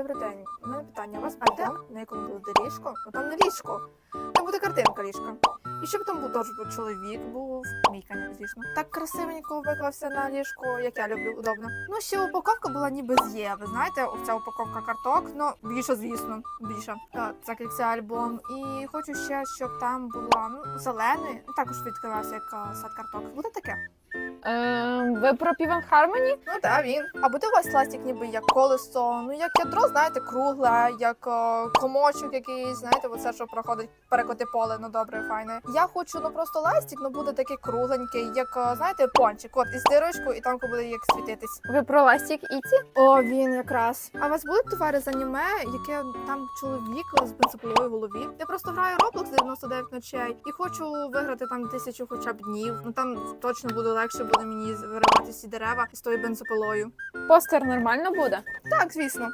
Добрий день. У мене питання. У вас альбом, на якому буде ліжко? Ну там не ліжко. Там буде картинка ліжка. І щоб там був теж чоловік, був мій, коня, звісно. Так красивенько виклався на ліжко, як я люблю, удобно. Ну ще упаковка була ніби з є. Ви знаєте, ця упаковка карток, ну більше, звісно, більше. Так, як це альбом. І хочу ще, щоб там була ну, зеленою. Також відкривався як сад карток. Буде таке? Е, ви про Півен Хармоні? Ну так, він. А буде у вас ластик ніби як колесо, ну як ядро, знаєте, кругле, як е, комочок якийсь, знаєте, оце, що проходить перекоти поле, ну добре, файне. Я хочу ну просто ластик, ну буде такий кругленький, як е, знаєте, пончик, от із дирочкою, і там буде як світитись. Ви про Ластік Іті? О, він якраз. А у вас будуть товари з аніме, яке там чоловік з бензопилою в голові? Я просто граю Roblox 99 ночей і хочу виграти там тисячу хоча б днів. Ну там точно буде легше буде мені виривати ці дерева з тою бензопилою. Постер нормально буде? Так, звісно.